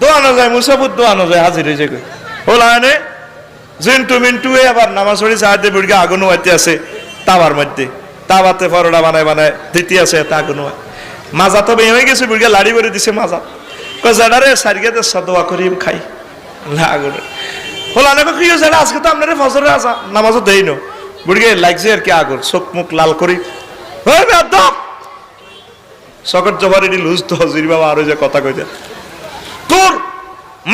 দোয়ানো যায়, মুসাফুর দোয়ানো যায়, হাজির হয়েছে কই হল আনে জিন্টু মিন্টু আবার নামাজ পড়ি, সাহায্যে বুড়িকে আগুন হইতে আছে, তাওয়ার মধ্যে। তাওয়াতে পরোটা বানায় বানায় দিতে আছে তা আগুন হয় মাজা তো বেয়ে গেছে, বুড়িকে লাড়ি করে দিছে মাজা। কজাডারে সারিয়াতে সদোয়া করি খাই। আগুন আনে কি হয়েছে আজকে তো আপনার ফজরে আসা নামাজও দেই নো। বুড়িকে লাগছে আর কি আগুন, চোখ মুখ লাল করি। হয়ে সকট জবার এটি লুজ তো, হজির বাবা আরও যে কথা কইতে। তোর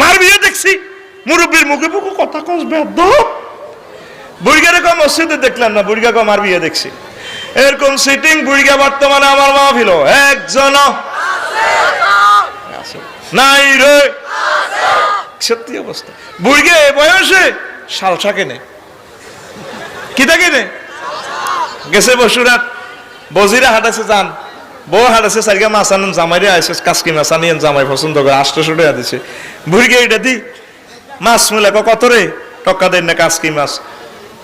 মার বিয়ে দেখছি। মুরব্বীর মুখে মুখে কথা কস বেদ্দ বুড়িগারে কম মসজিদে দেখলাম না, বুড়িগা কম মার বিয়ে দেখছি। এরকম সিটিং বুড়িগা বর্তমানে আমার মা ফিল একজন নাই রে। সত্যি অবস্থা। বুড়িগে বয়সে শালসা কেনে? কিতা কেনে? গেছে বসুরাত। বজিরা হাঁটাছে যান। বউ হাঁটাছে সারিগা মাছ আনেন জামাইরে আসে কাসকি মাছ আনিয়েন জামাই পছন্দ করে আষ্টশো টাকা দিছে। বুড়িকে এটা দি, মাছ মিলে কত রে টকা দেন না কাসকি মাছ?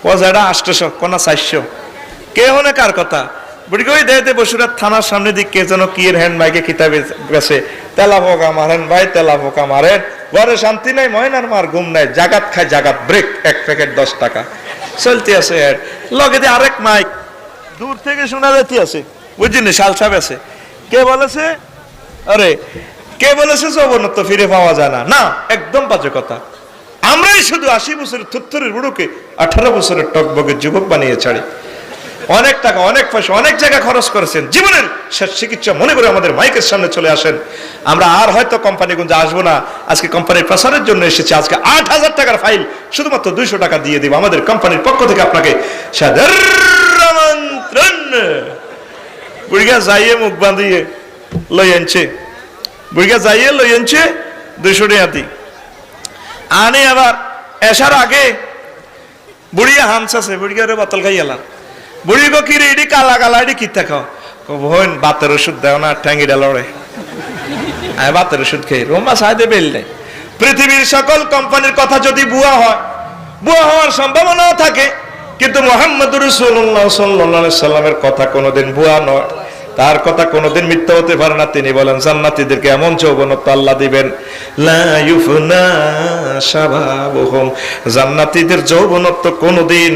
পয়সাটা আষ্টশো কোনা চারশো কে হনে কার কথা? বুড়িকে ওই দেয় বসুরাত থানার সামনে দিক কে যেন কি হ্যান্ড বাইকে খিতাবে গেছে? তেলা পোকা মারেন ভাই, তেলা পোকা মারেন ঘরে শান্তি নাই ময়নার মার ঘুম নাই। জাগাত খায় জাগাত ব্রেক এক প্যাকেট দশ টাকা। চলতে আছে লগে দিয়ে আরেক মাইক। দূর থেকে শোনা যেতে আছে। বুঝলি শাল সাপ আছে। কে বলেছে? আরে, কে বলেছে যৌবনত্ব ফিরে পাওয়া যায় না? না, একদম বাজে কথা। আমরাই শুধু আশি বছরের থুত্তরের বুড়োকে, আঠারো বছরের টকবগের যুবক বানিয়ে ছাড়ি। অনেক টাকা, অনেক পয়সা, অনেক জায়গা খরচ করেছেন। জীবনের শেষ চিকিৎসা মনে করে আমাদের মাইকের সামনে চলে আসেন। আমরা আর হয়তো কোম্পানিগঞ্জে আসব না। আজকে কোম্পানির প্রসারের জন্য এসেছি। আজকে আট হাজার টাকার ফাইল শুধুমাত্র দুইশো টাকা দিয়ে দিব। আমাদের কোম্পানির পক্ষ থেকে আপনাকে আমন্ত্রণ। বুড়িগা যাইয়ে মুখ বাঁধিয়ে লই আনছে। বুড়িগা যাইয়ে লই আনছে দুইশো টাকা দি আনে আবার, এসার আগে বুড়িয়া হামসাছে বুড়িগারে বোতল খাই এলাম। বুড়ি গো কি রে, এডি কালা কালা, এডি কিতা খাও বোন বাতের ওষুধ দেও না ঠ্যাঙ্গিটা লড়ে আমি বাতের ওষুধ খেয়ে, রোমা সাহেদে বেল নেই পৃথিবীর সকল কোম্পানির কথা যদি বুয়া হয়, বুয়া হওয়ার সম্ভাবনাও থাকে। কিন্তু মোহাম্মদ রসুল্লাহ সাল্লাহ সাল্লামের কথা কোনোদিন বুয়া নয়। তার কথা কোনোদিন মিথ্যা হতে পারে না। তিনি বলেন, জান্নাতীদেরকে এমন যৌবনত্ব আল্লাহ দিবেন জান্নাতীদের যৌবনত্ব কোনোদিন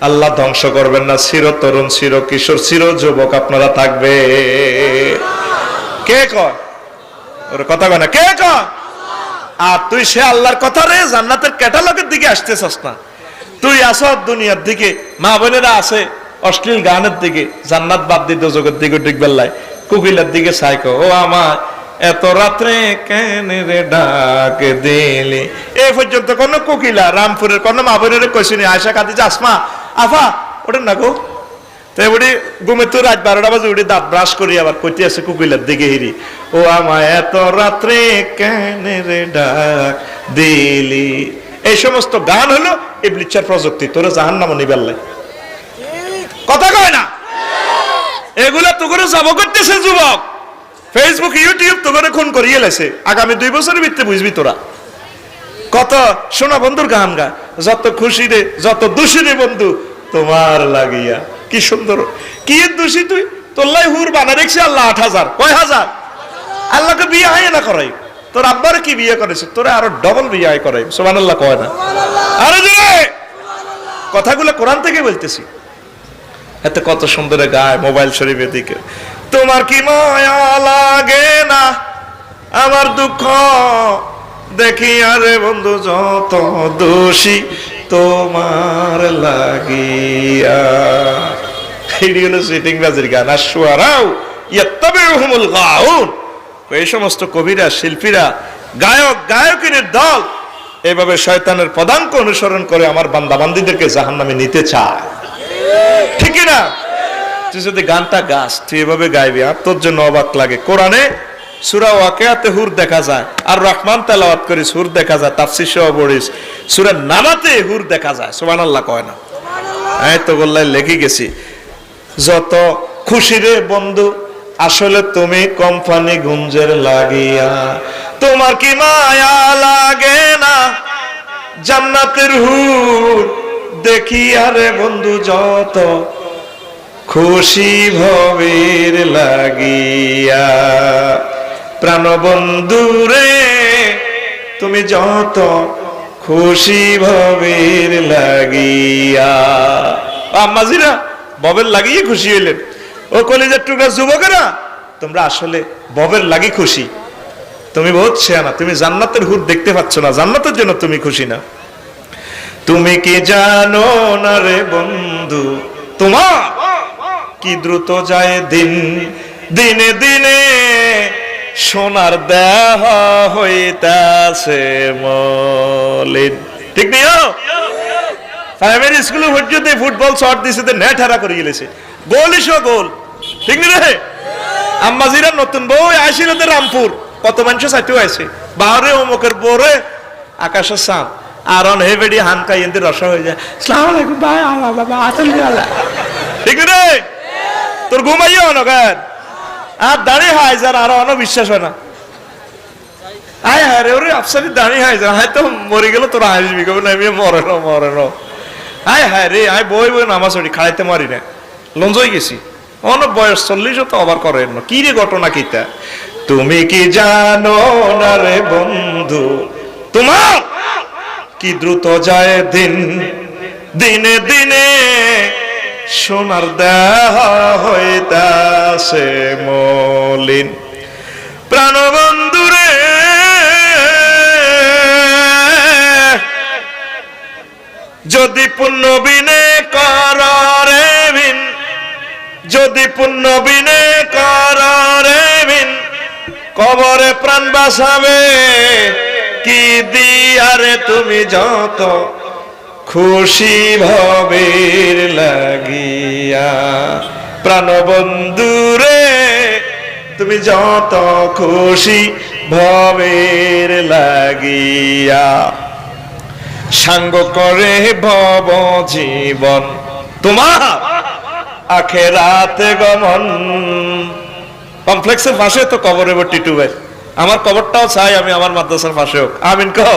আল্লাহ ধ্বংস করবেন না। চির তরুণ চির কিশোর চির যুবক আপনারা থাকবে। কে কয়? ওর কথা কয় না। কে কয়? আর তুই সে আল্লাহর কথা রে, জান্নাতের ক্যাটালগের দিকে আসতেছস না। তুই আসো দুনিয়ার দিকে। মা বোনেরা আছে অশ্লীল গানের দিকে জান্নাত বাদ দিয়ে দোজকের দিকে ডিগবেল্লাই কুকিলের দিকে সাইকো ও আমার, এত রাত্রে কেন রে ডাক দিলি? এই পর্যন্ত কোন কুকিলা রামপুরের, কোন মা বোনের কইসিনি আয়সা কাঁদি আসমা, আফা ওটা না গো। তাই উড়ি ঘুমে তো রাত বারোটা বাজে উড়ি দাঁত ব্রাশ করি, আবার কইতে আছে কুকিলার দিকে হিরি, ও আমায় এত রাত্রে কেন রে ডাক দিলি? এই সমস্ত গান হলো এই ব্লিচার প্রযুক্তি, তোরা জাহান নাম নিবেল্লাই কথা কয় না? এগুলা করে যাব করতেছে যুবক। ফেসবুক ইউটিউব তো করে খুন করিয়ে লেছে। আগামী দুই বছরের ভিত্তি বুঝবি তোরা। কত শোনা বন্ধুর গান গা যত খুশি রে যত দোষী রে বন্ধু, তোমার লাগিয়া। কি সুন্দর। কি দোষী তুই? তোল্লাই হুর বানা দেখছি আল্লাহ আট হাজার। কয় হাজার? আল্লাহকে বিয়ে হয় না করাই। তোর আব্বার কি বিয়ে করেছে? তোরা আরও ডবল বিয়ে হয় করাই। সোমান আল্লাহ কয় না? আরে কথাগুলো কোরআন থেকে বলতেছি। এত কত সুন্দর গায় মোবাইল শরীফের দিকে। তোমার কি মায়া লাগে না? আমার দুঃখ দেখি আরে বন্ধু, যত দোষী তোমার লাগিয়া। এটি হলো সিটিং বাজির গান গাউন। এই সমস্ত কবিরা, শিল্পীরা, গায়ক গায়কের দল, এভাবে শয়তানের পদাঙ্ক অনুসরণ করে আমার বান্দাবান্দিদেরকে জাহান্নামে নিতে চায়। ঠিক না তুই যদি গানটা গাস তুই এভাবে গাইবি আর তোর জন্য অবাক লাগে। কোরআনে সুরা ওয়াকিয়াতে হুর দেখা যায় আর রহমান তেলাওয়াত করিস হুর দেখা যায় তাফসির সহ পড়িস। সুরা নামাতে হুর দেখা যায় সুবহানাল্লাহ কয় না? এই তো বললাই লেগে গেছি। যত খুশি রে বন্ধু আসলে তুমি কোম্পানি গুঞ্জের লাগিয়া তোমার কি মায়া লাগে না? জান্নাতের হুর দেখি আরে বন্ধু, যত খুশি ভবের লাগিয়া। প্রাণবন্ধু রে, তুমি যত খুশি ভবের লাগিয়া। আম্মাজিরা ববের লাগিয়ে খুশি হইলেন। ও কলেজের টুকরা যুবকেরা, তোমরা আসলে ববের লাগি খুশি। তুমি বহুত শেয়ানা তুমি জান্নাতের হুর দেখতে পাচ্ছ না, জান্নাতের জন্য তুমি খুশি না। তুমি কি জানো না রে বন্ধু? তোমার? কি দ্রুত যায় দিন, দিনে দিনে সোনার দেহ হইতাছে মলিন। ঠিক নেই প্রাইমারি স্কুলে পর্যন্ত ফুটবল শট দিছে নেট হারা করে গেলেছে। গোলই সো গোল। ঠিক নেই রে? আম্মাজিরা নতুন বউ আসিল রামপুর। কত মানুষ সাথেও আছে বাহরে অমুকের বোরে আকাশের সাম আর অন হে বেডি হানকা ইন্দি রসা হয়ে যায়। সালাম আলাইকুম, ভাই আল্লাহ বাবা আসল আল্লাহ। ঠিক রে? তোর ঘুমাইও অনগার আর দাঁড়িয়ে হাই যার, আর অন বিশ্বাস হয় না। আয় হ্যাঁ রে, ওরে আফসারি দাঁড়িয়ে হাই যার। হয়তো মরে গেল তোরা হাসবি, কবে না আমি মরে না মরে না। আয় হ্যাঁ রে, আয় বই বই নামাজ পড়ি খাড়াইতে মারি না। লঞ্জই গেছি। অনেক বয়স চল্লিশ তো আবার করেন না কি রে ঘটনা কিতা? তুমি কি জানো না রে বন্ধু? তোমার কি দ্রুত যায় দিন? দিনে দিনে সোনার দেহ হইতাছে মলিন। প্রাণবন্ধুরে, যদি পুণ্য বিনে কররে বিন, যদি পুণ্য বিনে কররে বিন, কবরে প্রাণ বাসাবে কি দিয়ারে তুমি যত খুশি ভবের লাগিয়া? প্রাণবন্ধুরে তুমি যত খুশি ভবের লাগিয়া। সাঙ্গ করে ভব জীবন তোমার। আখেরাতে গমন। কমপ্লেক্সের পাশে তো কবর এবার টিটুবের। আমার কবরটাও চাই আমি আমার মাদ্রাসার পাশে হোক। আমিন কহ?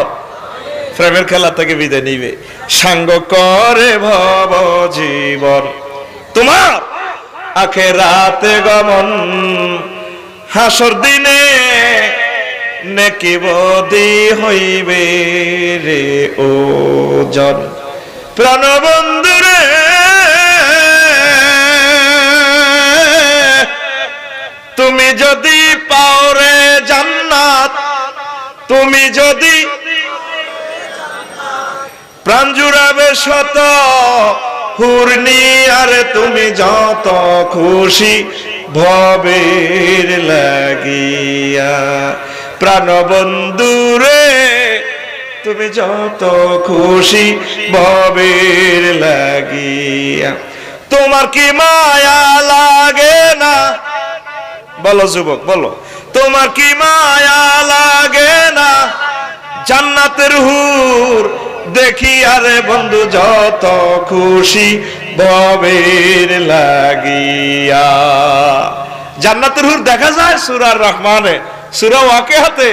প্রেমের খেলা থেকে বিদায় নিবে। সাঙ্গ করে ভব জীবন। তোমার আখে রাতে গমন। হাসর দিনে নেকি বদি হইবে রে ও জন প্রাণবন্ধুরে, তুমি যদি তুমি যদি প্রাণ জুড়াবে শত হুরনি, আরে তুমি যত খুশি ভবের লাগিয়া। প্রাণবন্ধুরে, তুমি যত খুশি ভবের লাগিয়া। তোমার কি মায়া লাগে না? বলো যুবক, বলো। তোমার কি মায়া লাগে না জান্নাতের হুর দেখি আরে বন্ধু, যত খুশি ভবের লাগিয়া। জান্নাতের হুর দেখা যায় সুরার রহমানে, সুরা ওয়াকে হাতে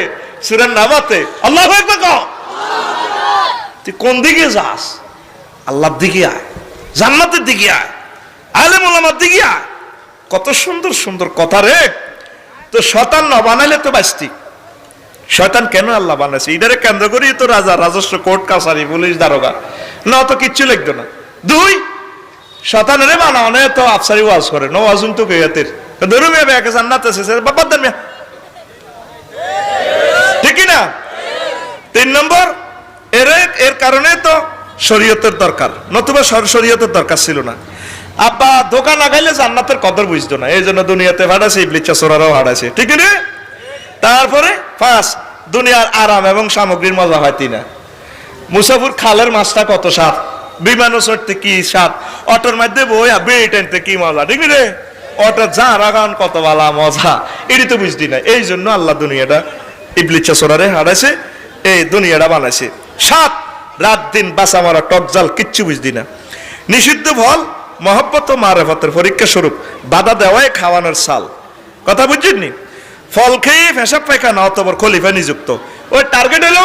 সুরার নামাতে আল্লাহ তুই কোন দিকে যাস? আল্লাহর দিকে আয়। জান্নাতের দিকে আয়। আলেম ওলামার দিকে আয়। কত সুন্দর সুন্দর কথা রে। তো শতান না বানাইলে তো বাস্তি শয়তান কেন আল্লাহ বানাইছে? ইদারে কেন্দ্র করি তো রাজা, রাজস্ব কোর্ট, কাছারি, পুলিশ, দারোগা। না তো কিচ্ছু লিখতো না। দুই শতানের বানাও তো আফসারি ওয়াজ করে। নো ওয়াজুন তো কেয়াতের ধরু মেয়ে জান্নাত আছে বাবা দেন ঠিক না তিন নম্বর, এর এর কারণে তো শরীয়তের দরকার। নতুবা সর- শরীয়তের দরকার ছিল না। আব্বা, দোকান আগাইলে জান্নাতের কদর বুঝতো না। এই জন্য দুনিয়াতে ভাড়াছে ইবলিচ্ছা সোরারাও হারাছে ঠিক না তারপরে ফার্স্ট দুনিয়ার আরাম এবং সামগ্রীর মজা হয় তিনা। মুসাফুর খালের মাছটা কত স্বাদ? বিমানও চড়তে কি স্বাদ? অটোর মধ্যে বই বেড়ে টানতে কি মজা? ঠিক রে? অটো যা রাগান কত বালা মজা। এটি তো বুঝতি না। এই জন্য আল্লাহ দুনিয়াটা ইবলিচ্ছা সোরারে হারাইছে, এই দুনিয়াটা বানাইছে। সাত রাত দিন বাসা মারা, টক জাল, কিচ্ছু বুঝতি না। নিষিদ্ধ ফল, মহব্বত মারেফতের পরীক্ষা স্বরূপ, বাধা দেওয়াই খাওয়ানোর সাল। কথা বুঝছেননি ফল খেয়ে ফেসাব পায়খানা অতবর খলিফা নিযুক্ত। ওই টার্গেট হলো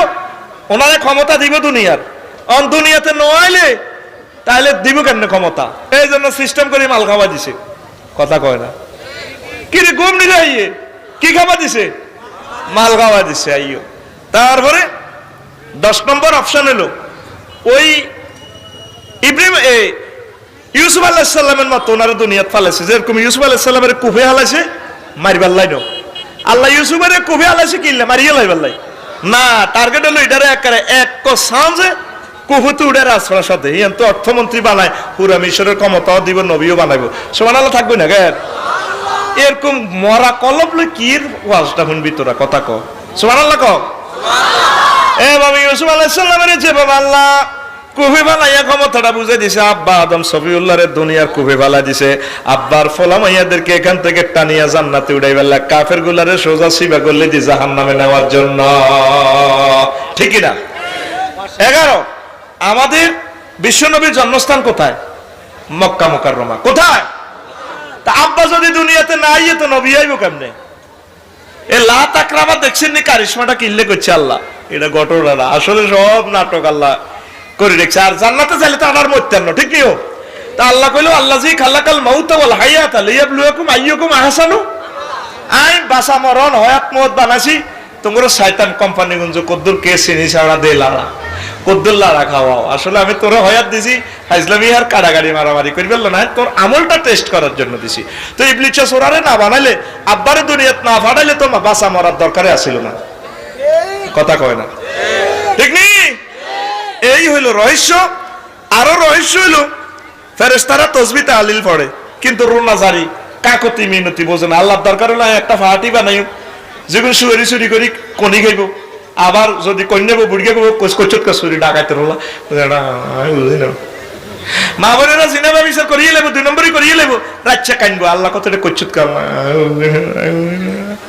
ওনারে ক্ষমতা দিব দুনিয়ার। অন দুনিয়াতে নোয়াইলে তাহলে দিব কেন ক্ষমতা? এই জন্য সিস্টেম করে মাল খাওয়া দিছে। কথা কয় না। কি রে ঘুম নিলে আইয়ে? কি খাওয়া দিছে? মাল খাওয়া দিছে আইও তারপরে দশ নম্বর অপশন হলো, ওই ইব্রাহিম ইউসুফ আলাহিসাল্লামের মতো ওনারা দুনিয়াত ফালাইছে। যেরকম ইউসুফ আলাহিসাল্লামের কুফে হালাইছে, মারিবার লাই নো আল্লাহ ইউসুফের কবি হালাইছে কিনলে মারিয়ে লাই। না টার্গেট হলো এটারে একারে এক সাঁজে কুহুতে উড়ে রাজফাড়ার সাথে। ইয়ান তো অর্থমন্ত্রী বানায়, পুরা মিশরের ক্ষমতাও দিব, নবীও বানাইবো। সমান আল্লাহ থাকবে না গের এরকম মরা লই কি ওয়াজটা শুনবি তোরা, কথা ক। সমান আল্লাহ ক? এ বাবা ইউসুফ আলাইসাল্লামের যে বাবা আল্লাহ। কুফি বালাইয়া ক্ষমতাটা দিছে কাফের গুলারে সোজা সিবা করলে জাহান নামে নেওয়ার জন্য। ঠিকই না এগারো, আমাদের বিশ্বনবীর জন্মস্থান কোথায়? মক্কা মোকাররমা। কোথায়? তা আব্বা যদি দুনিয়াতে না আইয়ে তো নবী আইব কেমনে? এ লা দেখছেন কারিশমাটা কিনলে আল্লাহ। এটা আসলে সব নাটক আল্লাহ। করে রেখেছে আর জান্নাতে চাইলে তো আনার মত্যান্ন ঠিক নিও তা আল্লাহ কইলো আল্লাহ জি খাল্লাকাল মাউতা ওয়াল হায়াত লিয়াবলুয়াকুম আইয়ুকুম আহসানু। আই, বাসা মরণ, হয়াত মত বানাসি তোমরা শয়তান কোম্পানি গুঞ্জ, কদ্দুর কে চিনি ছাড়া দে লাড়া কদ্দুর লাড়া খাওয়াও। আসলে আমি তোরা হয়াত দিছি হাইজলামি আর কাড়াগাড়ি মারামারি করি বলল না তোর আমলটা টেস্ট করার জন্য দিছি। তো ইবলিচা সোরারে না বানাইলে, আব্বারে দুনিয়াত না ফাটাইলে তো বাসা মরার দরকারে আসিল না। কথা কয় না নি? এই হইল রহস্য, আরও রহস্য হইল। ফেরেস্তারা তসবি তালিল পড়ে, কিন্তু রুনা জারি, কাকতি মিনতি বোঝে না। আল্লাহর দরকার হলে একটা ফাটি বানাই যেগুলো সুরি সুরি করি কনি খাইব। আবার যদি কন্যাবো বুড়িকে গো কচকচত সুরি ডাকাইতে রোলা। মা বোনেরা সিনেমা বিচার করিয়ে লেবো, দুই নম্বরই করিয়ে লেবো। রাচ্চা কানবো আল্লাহ কতটা কচ্ছুত কাম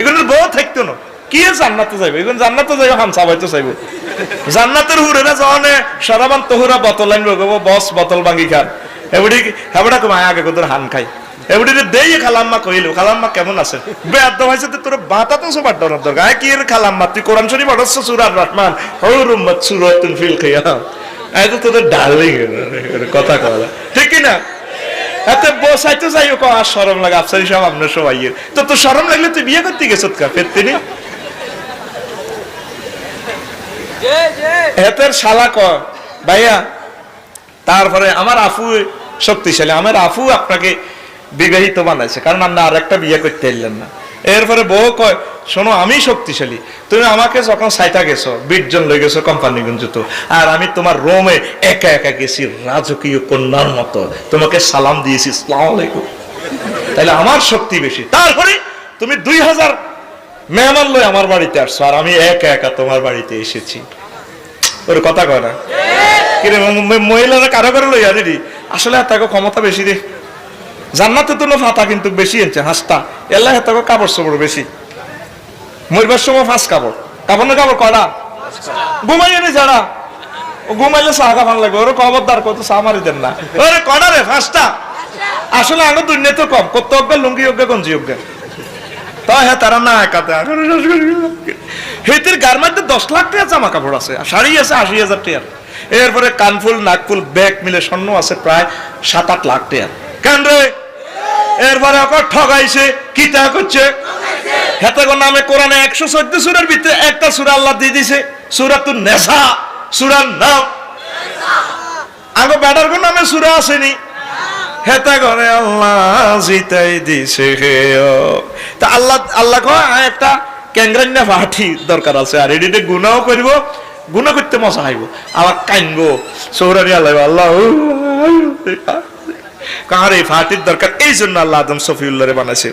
এগুলো বউ থাকতো না। কি জান্নাতে যাইবে? এখন জান্নাতে যাইবে হাম সাবাইতে চাইব জান্নাতের হুরে না যখন সরাবান তহুরা বোতল আনব গো বস, বোতল ভাঙি খান এবারে হেবড়া আগে কোথাও হান খাই। এবারে দেই খালাম্মা কইলো, খালাম্মা কেমন আছে বেয়াদ্দ হয়েছে তো তোর বাতা তো সবার ডরার কি খালাম্মা? তুই কোরআন শরীফ অডস্য সুরার রহমান। হরুম সুরাতুন ফিল খাইয়া এই তো তোদের ডার্লিং কথা কলা ঠিক না? এতে বসাইতে যাই ও আর শরম লাগে, আফসারি সাহেব আপনার সবাই তো তো শরম লাগলে তুই বিয়ে করতে গেছত কা ফের তিনি? এতের শালা ক, ভাইয়া, তারপরে আমার আফু শক্তিশালী, আমার আফু আপনাকে বিবাহিত বানাইছে, কারণ আপনি আর একটা বিয়ে করতে এলেন না। এরপরে বউ কয় শোনো আমি শক্তিশালী। তুমি আমাকে যখন সাইতা গেছো বিটজন লই গেছো কোম্পানি গুঞ্জুত আর আমি তোমার রোমে একা একা গেছি রাজকীয় কন্যার মতো। তোমাকে সালাম দিয়েছি আলাইকুম। তাহলে আমার শক্তি বেশি। তারপরে তুমি দুই হাজার মেহমান লই আমার বাড়িতে আসছো আর আমি একা একা তোমার বাড়িতে এসেছি। ওর কথা কয় না? মহিলারা কারও কারও লইয়া রে আসলে তাকে ক্ষমতা বেশি রে জান্নাতে তো ফাতা কিন্তু বেশি এনছে হাসতা এল্লা হেতাকে কাপড় চোপড় বেশি। মরবার সময় ফাঁস কাপড়। কাপড় না কাপড়, কয়টা? ঘুমাইয়ে নি যারা। ঘুমাইলে চা কাপান লাগবে। ওর খবরদার, কত চা মারি দেন না। ওরে কয়টা রে ফাঁসটা? আসলে আগে দুনিয়া তো কম। কত অজ্ঞা লুঙ্গি অজ্ঞা গঞ্জি অজ্ঞা তাই হ্যাঁ তারা না একাতে। হেতির গার মধ্যে দশ লাখ টাকা জামা কাপড় আছে শাড়ি আছে আশি হাজার টাকার। এরপরে কানফুল, নাকফুল, ব্যাগ মিলে স্বর্ণ আছে প্রায় সাত আট লাখ টাকা কেন রে? এরপরে ওকে ঠগাইছে, কি তা করছে হেতে কোন নামে কোরআনে একশো চোদ্দ সুরের ভিতরে একটা সুরা আল্লাহ দিয়ে দিছে সুরা তুর নেশা সুরার নাম। আগে ব্যাটার কোন নামে সুরা আসেনি। হেতা করে আল্লাহ জিতাই দিছে হে তা আল্লাহ আল্লাহ কয়, "আয় একটা ক্যাংরান্না পাঠি দরকার আছে, আর এডিতে গুনাও করব গুনা করতে মজা আইব আবার কাইনবো, সৌরানি আল্লাহ আল্লাহ কার এই ফাটির দরকার? এই জন্য আল্লাহ আদম সফিউল্লাহরে বানাইছে।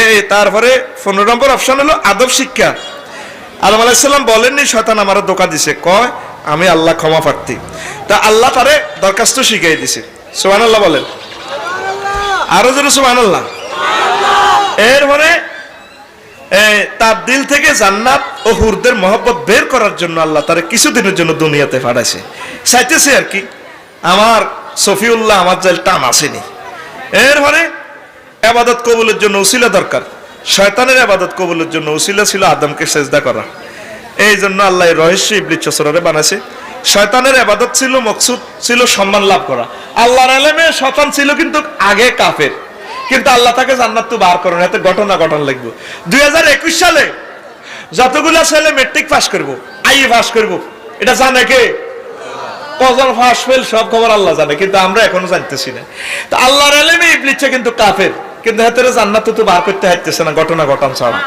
এই তারপরে পনেরো নম্বর অপশন হলো আদব শিক্ষা। আদম আলাইসাল্লাম বলেননি, শয়তান আমার ধোকা দিছে। কয়, আমি আল্লাহ ক্ষমা প্রার্থী। তা আল্লাহ তারে দরখাস্ত শিখাই দিছে। সোহান আল্লাহ বলেন। আরও যেন সোহান আল্লাহ এরপরে তার দিল থেকে জান্নাত ও হুরদের মহব্বত বের করার জন্য আল্লাহ তারা কিছুদিনের জন্য দুনিয়াতে পাঠাইছে। চাইতেছে আর কি, আমার সফিউল্লাহ আমার জাল টান আসেনি। এরপরে আবাদত কবুলের জন্য উসিলা দরকার। শয়তানের আবাদত কবুলের জন্য উসিলা ছিল আদমকে সেজদা করা। এই জন্য আল্লাহ রহস্য ইবলিস চসরারে বানাইছে। শয়তানের আবাদত ছিল, মকসুদ ছিল, সম্মান লাভ করা। আল্লাহর আলেমে শয়তান ছিল কিন্তু আগে কাফের। কিন্তু আল্লাহ তাকে জান্নাত তো বার করেন, এতে ঘটনা ঘটনা লিখব। দুই সালে যতগুলা ছেলে মেট্রিক পাস করব আই পাস করব, এটা জানে কে? কজন ফাঁস ফেল সব খবর আল্লাহ জানে কিন্তু আমরা এখনও জানতেছি না। তো আল্লাহর এলেমে ইবলিচ্ছে কিন্তু কাফের কিন্তু হাতের জান্নাত তো বার করতে হাইতেছে না ঘটনা ঘটান ছাড়া।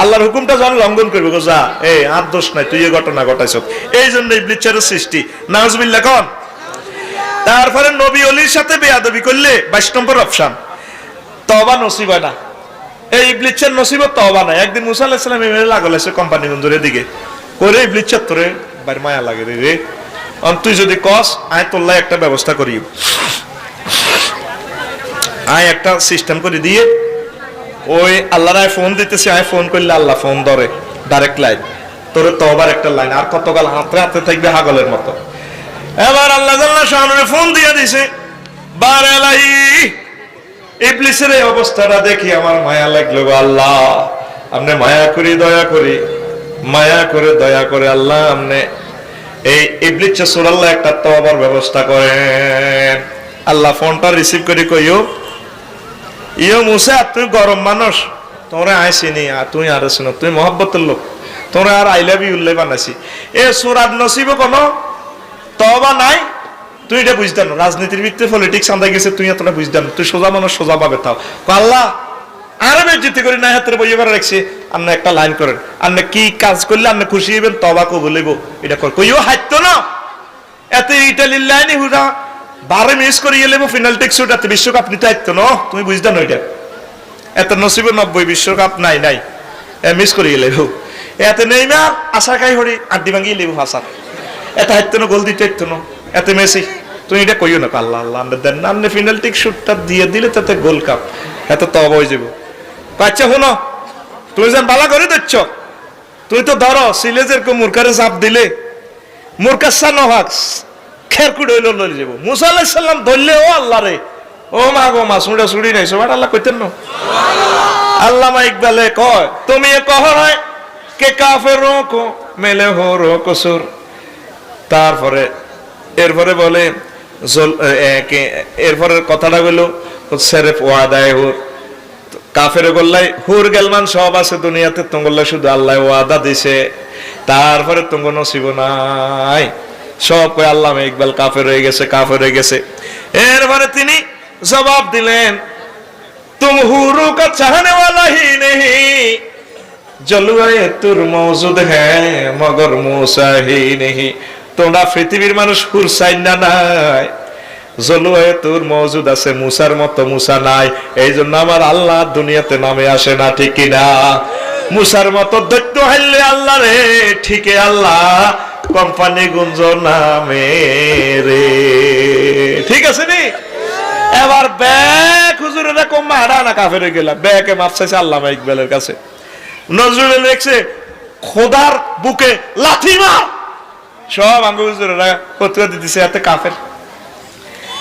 আল্লাহর হুকুমটা যখন লঙ্ঘন করবে গো যা এই আর দোষ নাই তুই এ ঘটনা ঘটাইছ। এই জন্য ইবলিচ্ছের সৃষ্টি। নাজবিল্লা কন। তারপরে নবী অলির সাথে বেয়াদবি করলে বাইশ নম্বর অপশান। তবা নসিব হয় না। এই ইবলিচ্ছের নসিবত তবা নাই। একদিন মুসা আলাহিসাল্লাম এমএলএ লাগল এসে কোম্পানি বন্ধুরের দিকে করে ইবলিচ্ছের তোরে? বাইর মায়া লাগে রে রে। তুই যদি কস আয় তোল্লাই একটা ব্যবস্থা করি আয় একটা সিস্টেম করে দিয়ে, ওই আল্লাহর আয় ফোন দিতেছে, আয় ফোন করলে আল্লাহ ফোন ধরে ডাইরেক্ট লাইন তোর তবার একটা লাইন আর কতকাল হাতে হাতে থাকবে হাগলের মতো। এবার আল্লাহ জাল্লাহ শাহনুরে ফোন দিয়ে দিছে, বার এলাহি ইবলিসের এই অবস্থাটা দেখি আমার মায়া লাগল আল্লাহ। আপনি মায়া করি, দয়া করি। মায়া করে, দয়া করে আল্লাহ, আপনি এই ইবলিস সুরাল্লাহ একটা তবার ব্যবস্থা করেন। আল্লাহ ফোনটা রিসিভ করে কইও ইয়ো মুসা, তুই গরম মানুষ। তোমরা আইসিনি আর তুই আর আসিন তুই মহব্বতের লোক। তোমরা আর আই লাভ ইউ উল্লেখ বানাইছি। এ সুরাত নসিব কোনো তবা নাই? তুই এটা বুঝতেন রাজনীতির ভিত্তিতে পলিটিক্স আন্দা গেছে, তুই এতটা বুঝতেন তুই সোজা মানুষ, সোজা পাবে তাও আল্লাহ আরও জিতে করি না হাতের বইয়ে করে রাখছি। আপনি একটা লাইন করেন আপনি কি কাজ করলে আপনি খুশি হইবেন? তবা কো বলিব এটা কর, কইও হাইতো না। এত ইটালির লাইনে হুরা বারে মিস করে গেলে ফিনাল টেক্স এত বিশ্বকাপ নিতে হাইতো না। তুমি বুঝতেন ওইটা এত নসিবে নব্বই বিশ্বকাপ নাই নাই। মিস করে গেলে এত নেই না আশা খাই হরি, আড্ডি ভাঙি লেবু হাসা এত হাইতো না, গোল দিতে হাইতো না। এত মেসি, তুমি এটা কইও না। আল্লাহ আল্লাহ আমরা দেন না আপনি ফিনালটিক শুটটা দিয়ে দিলে তাতে গোল কাপ এত তব হয়ে যাব আচ্ছা শোনো, তুমি যেন বালা করে দিচ্ছ। তুই তো ধরো সিলেজের কো মুরকারে চাপ দিলে। মুরকার সা নহাক খের কুড়ে হইল লই যাব। মুসা আলাইহিস সালাম ধরলে, ও আল্লাহ রে ও মা গো, মা সুড়ে সুড়ি নাই সবার আল্লাহ কইতেন না। আল্লামা ইকবালে কয়, তুমি এ কহ নয় কে কাফেরো কো মেলে হো রো কসুর তারপরে, এরপরে বলে এরপরে কথাটা হলো সেরেফ ওয়াদায় হুর। কাফের গোল্লাই হুর গেলমান সব আছে দুনিয়াতে তোঙ্গল্লা শুধু আল্লাহ ওয়াদা দিছে। তারপরে তোঙ্গ নসিব নাই। সব কয়, আল্লাহ ইকবাল কাফের হয়ে গেছে, কাফের হয়ে গেছে। এরপরে তিনি জবাব দিলেন, তুম হুরু কা চাহনে ওয়ালা হি নেহি, জলুয়ায়ে তুর মৌজুদ হ্যাঁ মগর মুসা হি নেহি। তোমরা পৃথিবীর মানুষ হুর চাই না নাই। মৌজুদ আছে নাই। আল্লাহ দুনিয়াতে নামে না, ঠিক আল্লাহ গুঞ্জ ঠিক আছে নি? এবার ব্যাগ হুজুরের কম মারা না, কাফের গেলাম। ব্যাগে মাপ আল্লাহ ইকবালের কাছে। নজরুল দেখছে, খোদার বুকে লাথি মার। সব আঙ্গুল হুজুরেরা ফতুয়া দিতেছে, এতে কাফের।